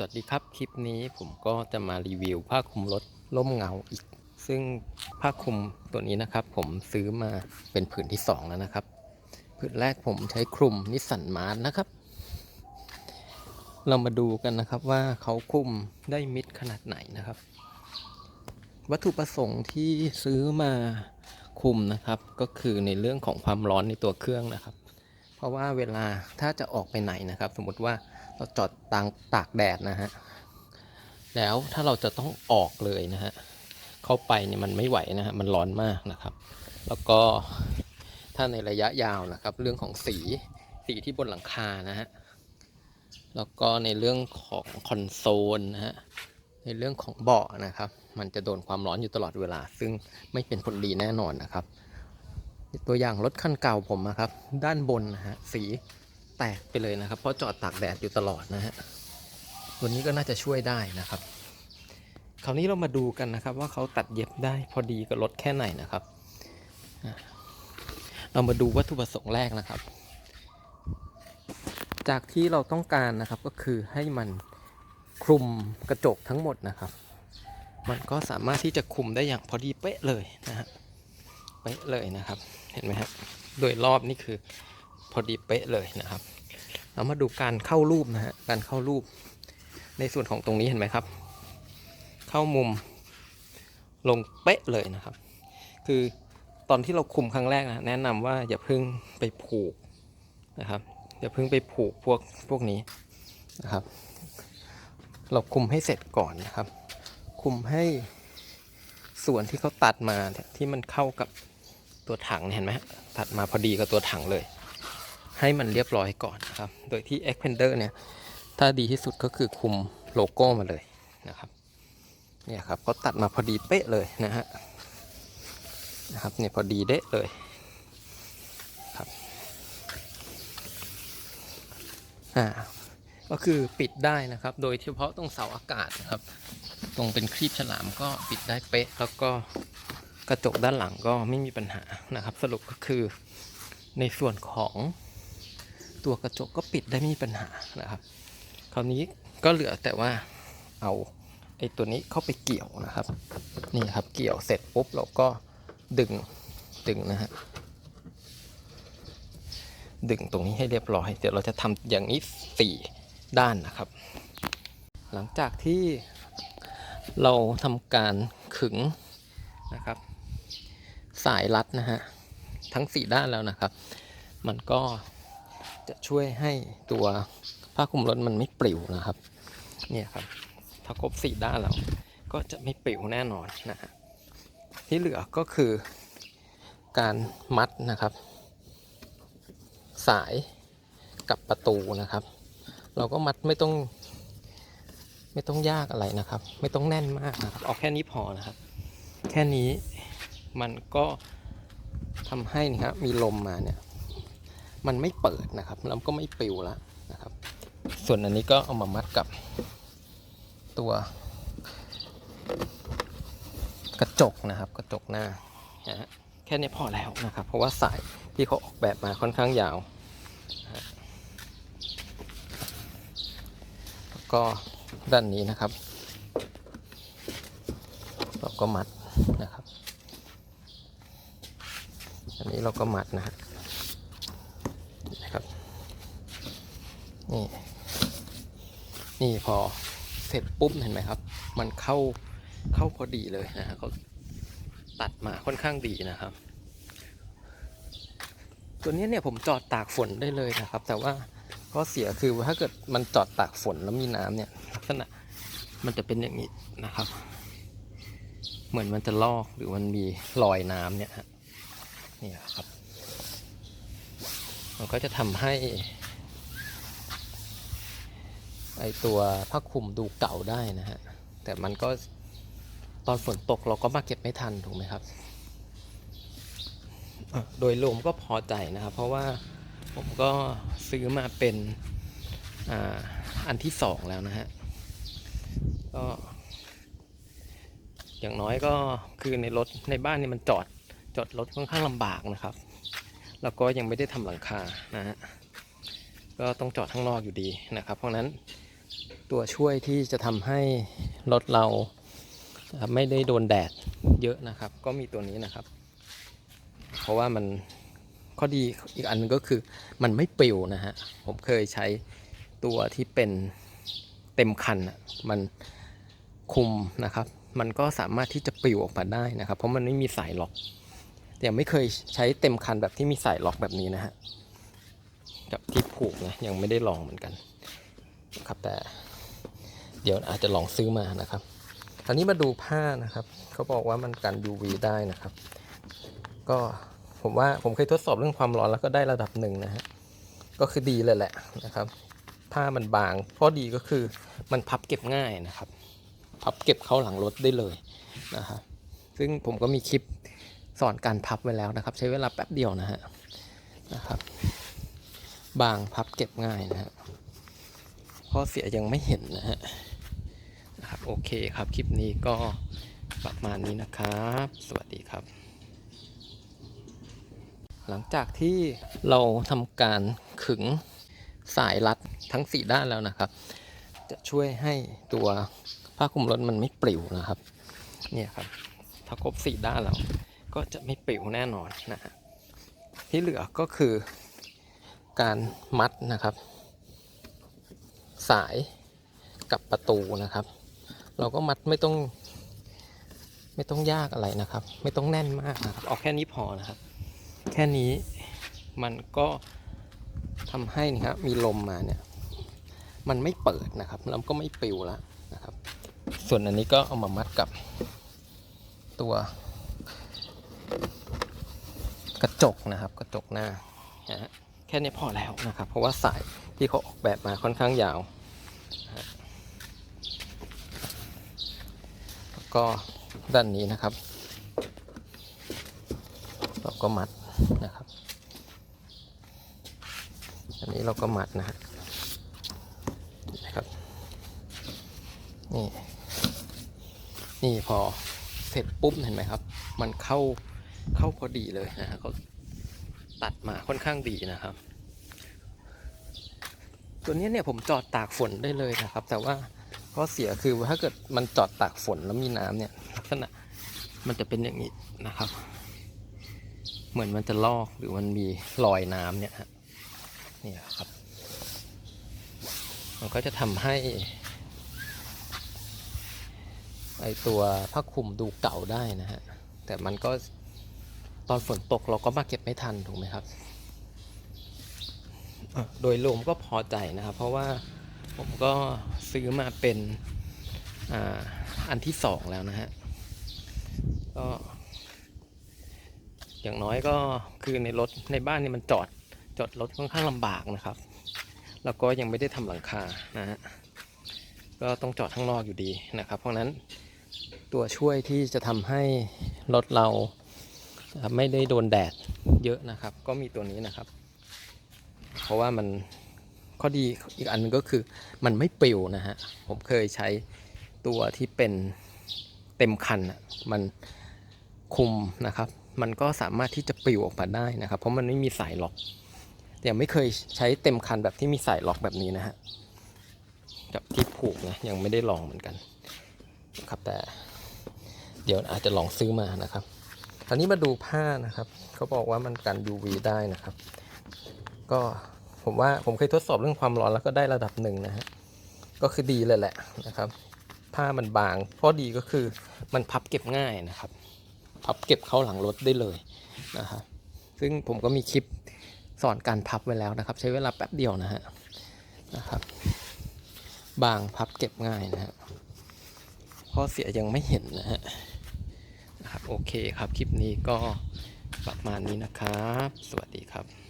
สวัสดีครับ คลิปนี้ผมก็จะมารีวิวผ้าคลุมรถล่มเงาอีก ซึ่งผ้าคลุมตัวนี้นะครับ ผมซื้อมาเป็นผืนที่สองแล้วนะครับ ผืนแรกผมใช้คลุมนิสสันมาร์นะครับ เรามาดูกันนะครับว่าเขาคลุมได้มิดขนาดไหนนะครับ วัตถุประสงค์ที่ซื้อมาคลุมนะครับ ก็คือในเรื่องของความร้อนในตัวเครื่องนะครับ เพราะว่าเวลาถ้าจะออกไปไหนนะครับ สมมติว่า เราจอดตางตากแดดนะฮะ แล้วถ้าเราจะต้องออกเลยนะฮะ เข้าไปเนี่ยมันไม่ไหวนะฮะ มันร้อนมากนะครับ แล้วก็ถ้าในระยะยาวนะครับ เรื่องของสี สีที่บนหลังคานะฮะ แล้วก็ในเรื่องของคอนโซลนะฮะ ในเรื่องของเบาะนะครับ มันจะโดนความร้อนอยู่ตลอดเวลา ซึ่งไม่เป็นผลดีแน่นอนนะครับ ตัวอย่างรถคันเก่าผมนะครับ ด้านบนนะฮะ สี แตกไปเลยนะครับ เพราะจอดตากแดดอยู่ตลอดนะฮะตัวนี้ก็น่าจะช่วยได้นะครับ คราวนี้เรามาดูกันนะครับ ว่าเขาตัดเย็บได้พอดีกับรถแค่ไหนนะครับ เรามาดูวัตถุประสงค์แรกนะครับ จากที่เราต้องการนะครับก็คือให้มันคลุมกระจกทั้งหมดนะครับ มันก็สามารถที่จะคลุมได้อย่างพอดีเป๊ะเลยนะฮะเป๊ะเลยนะครับ เห็นไหมครับโดยรอบนี่คือพอดีเป๊ะเลยนะครับ เรามาดูการเข้ารูปนะฮะ การเข้ารูป ในส่วนของตรงนี้เห็นไหมครับ เข้ามุมลงเป๊ะเลยนะครับ คือตอนที่เราคุมครั้งแรกนะแนะนำว่าอย่าเพิ่งไปผูกนะครับ อย่าเพิ่งไปผูกพวกพวกนี้นะครับ เราคุมให้เสร็จก่อนนะครับ คุมให้ส่วนที่เขาตัดมาที่มันเข้ากับตัวถังเห็นไหมตัดมาพอดีกับตัวถังเลย ให้มันเรียบร้อยก่อนนะครับ โดยที่ Expander เนี่ย ถ้าดีที่สุดก็คือคุมโลโก้มาเลยนะครับเนี่ยครับเขาตัดมาพอดีเป๊ะเลยนะฮะนะครับเนี่ยพอดีเด๊ะเลยครับอ่าก็คือปิดได้นะครับ โดยเฉพาะตรงเสาอากาศนะครับ ตรงเป็นครีบฉลามก็ปิดได้เป๊ะ แล้วก็กระจกด้านหลังก็ไม่มีปัญหานะครับ สรุปก็คือในส่วนของ ตัวกระจกก็ปิดได้ไม่มีปัญหานะครับ คราวนี้ก็เหลือแต่ว่าเอาไอ้ตัวนี้เข้าไปเกี่ยวนะครับ นี่ครับเกี่ยวเสร็จปุ๊บเราก็ดึงดึงนะฮะดึงตรงนี้ให้เรียบร้อย เดี๋ยวเราจะทำอย่างนี้สี่ด้านนะครับ หลังจากที่เราทำการขึงนะครับ สายรัดนะฮะทั้งสี่ด้านแล้วนะครับ มันก็ จะช่วยให้ตัวผ้าคลุมรถมันไม่ปลิวนะครับ เนี่ยครับถ้าครบสี่ด้านแล้วก็จะไม่ปลิวแน่นอนนะฮะที่เหลือก็คือการมัดนะครับ สายกับประตูนะครับ เราก็มัดไม่ต้อง ไม่ต้องยากอะไรนะครับ ไม่ต้องแน่นมากนะครับเอาแค่นี้พอนะครับ แค่นี้มันก็ทำให้นะครับมีลมมาเนี่ย มันไม่เปิดนะครับแล้วก็ไม่ปลิวแล้วนะครับ ส่วนอันนี้ก็เอามามัดกับตัวกระจกนะครับกระจกหน้านะฮะแค่นี้พอแล้วนะครับ เพราะว่าสายที่เขาออกแบบมาค่อนข้างยาวนะแล้วก็ด้านนี้นะครับ เราก็มัดนะครับ อันนี้เราก็มัดนะฮะนะครับ นี่ นี่พอเสร็จปุ๊บเห็นไหมครับ มันเข้าเข้าพอดีเลยนะฮะเขาตัดมาค่อนข้างดีนะครับ ตัวนี้เนี่ยผมจอดตากฝนได้เลยนะครับ แต่ว่าข้อเสียคือถ้าเกิดมันจอดตากฝนแล้วมีน้ำเนี่ยลักษณะมันจะเป็นอย่างนี้นะครับ เหมือนมันจะลอกหรือมันมีรอยน้ำเนี่ยฮะนี่ครับ มันก็จะทำให้ ไอตัวผ้าคลุมดูเก่าได้นะฮะ แต่มันก็ตอนฝนตกเราก็มาเก็บไม่ทันถูกไหมครับ โดยรวมก็พอใจนะครับ เพราะว่าผมก็ซื้อมาเป็นออันที่สองแล้วนะฮะ ก็อย่างน้อยก็คือในรถในบ้านนี่มันจอดจอดรถค่อนข้างลำบากนะครับ แล้วก็ยังไม่ได้ทำหลังคานะฮะ ก็ต้องจอดข้างนอกอยู่ดีนะครับ เพราะนั้น ตัวช่วยที่จะทำให้รถเราไม่ได้โดนแดดเยอะนะครับ ก็มีตัวนี้นะครับ เพราะว่ามันข้อดีอีกอันหนึงก็คือมันไม่ปลิวนะฮะ ผมเคยใช้ตัวที่เป็นเต็มคันมันคุมนะครับ มันก็สามารถที่จะปลิวออกมาได้นะครับ เพราะมันไม่มีสายล็อกแต่ยังไม่เคยใช้เต็มคันแบบที่มีสายล็อกแบบนี้นะฮะกับที่ผูกนะยังไม่ได้ลองเหมือนกันครับแต่ เดี๋ยวอาจจะลองซื้อมานะครับคราวนี้มาดูผ้านะครับ เขาบอกว่ามันกัน UV ได้นะครับ ก็ผมว่าผมเคยทดสอบเรื่องความร้อนแล้วก็ได้ระดับหนึ่งนะฮะก็คือดีเลยแหละนะครับ ผ้ามันบางข้อดีก็คือมันพับเก็บง่ายนะครับ พับเก็บเข้าหลังรถได้เลยนะครับซึ่งผมก็มีคลิปสอนการพับไว้แล้วนะครับ ใช้เวลาแป๊บเดียวนะฮะนะครับ บางพับเก็บง่ายนะฮะ ข้อเสียยังไม่เห็นนะฮะนะครับโอเคครับ คลิปนี้ก็ประมาณนี้นะครับ สวัสดีครับ หลังจากที่เราทำการขึงสายรัดทั้ง 4 ด้านแล้วนะครับ จะช่วยให้ตัวผ้าคลุมรถมันไม่ปลิวนะครับ เนี่ยครับ ถ้าครบ 4 ด้านแล้ว ก็จะไม่ปลิวแน่นอนนะฮะที่เหลือก็คือการมัดนะครับ สายกับประตูนะครับ เราก็มัดไม่ต้อง ไม่ต้องยากอะไรนะครับ ไม่ต้องแน่นมากนะครับเอาแค่นี้พอนะครับ แค่นี้มันก็ทำให้นะครับมีลมมาเนี่ยมันไม่เปิดนะครับแล้วก็ไม่ปลิวแล้วนะครับ ส่วนอันนี้ก็เอามามัดกับตัว กระจกนะครับ กระจกหน้านะฮะแค่นี้พอแล้วนะครับ เพราะว่าสาย ที่เขาออกแบบมาค่อนข้างยาว แล้วก็ด้านนี้นะครับ เราก็มัดนะครับ อันนี้เราก็มัดนะฮะนะครับ นี่ นี่พอเสร็จปุ๊บเห็นไหมครับ มันเข้าเข้าพอดีเลยนะฮะเขาตัดมาค่อนข้างดีนะครับ ตัวนี้เนี่ยผมจอดตากฝนได้เลยนะครับ แต่ว่าข้อเสียคือถ้าเกิดมันจอดตากฝนแล้วมีน้ำเนี่ยลักษณะมันจะเป็นอย่างนี้นะครับ เหมือนมันจะลอกหรือมันมีรอยน้ำเนี่ยฮะนี่ครับ มันก็จะทำให้ไอตัวผ้าคลุมดูเก่าได้นะฮะแต่มันก็ตอนฝนตกเราก็มาเก็บไม่ทันถูกไหมครับ โดยรวมก็พอใจนะครับ เพราะว่าผมก็ซื้อมาเป็นออันที่สองแล้วนะฮะก็ อย่างน้อยก็คือในรถในบ้านนี่มันจอดจอดรถค่อนข้างลำบากนะครับ แล้วก็ยังไม่ได้ทำหลังคานะฮะก็ต้องจอดข้างนอกอยู่ดีนะครับ เพราะนั้นตัวช่วยที่จะทำให้รถเราไม่ได้โดนแดดเยอะนะครับ ก็มีตัวนี้นะครับ เพราะว่ามันข้อดีอีกอันหนึงก็คือมันไม่ปลิวนะฮะ ผมเคยใช้ตัวที่เป็นเต็มคันมันคุมนะครับ มันก็สามารถที่จะปลิวออกมาได้นะครับ เพราะมันไม่มีสายล็อก แต่ยังไม่เคยใช้เต็มคันแบบที่มีสายล็อกแบบนี้นะฮะกับที่ผูกนะยังไม่ได้ลองเหมือนกันครับแต่เดี๋ยวอาจจะลองซื้อมานะครับคราวนี้มาดูผ้านะครับ เขาบอกว่ามันกัน UV ได้นะครับ ก็ ผมว่าผมเคยทดสอบเรื่องความร้อนแล้วก็ได้ระดับหนึ่งนะฮะก็คือดีเลยแหละนะครับ ผ้ามันบางข้อดีก็คือมันพับเก็บง่ายนะครับ พับเก็บเข้าหลังรถได้เลยนะครับซึ่งผมก็มีคลิปสอนการพับไว้แล้วนะครับ ใช้เวลาแป๊บเดียวนะฮะนะครับ บางพับเก็บง่ายนะฮะข้อเสียยังไม่เห็นนะฮะนะครับโอเคครับคลิปนี้ก็ประมาณนี้นะครับ สวัสดีครับ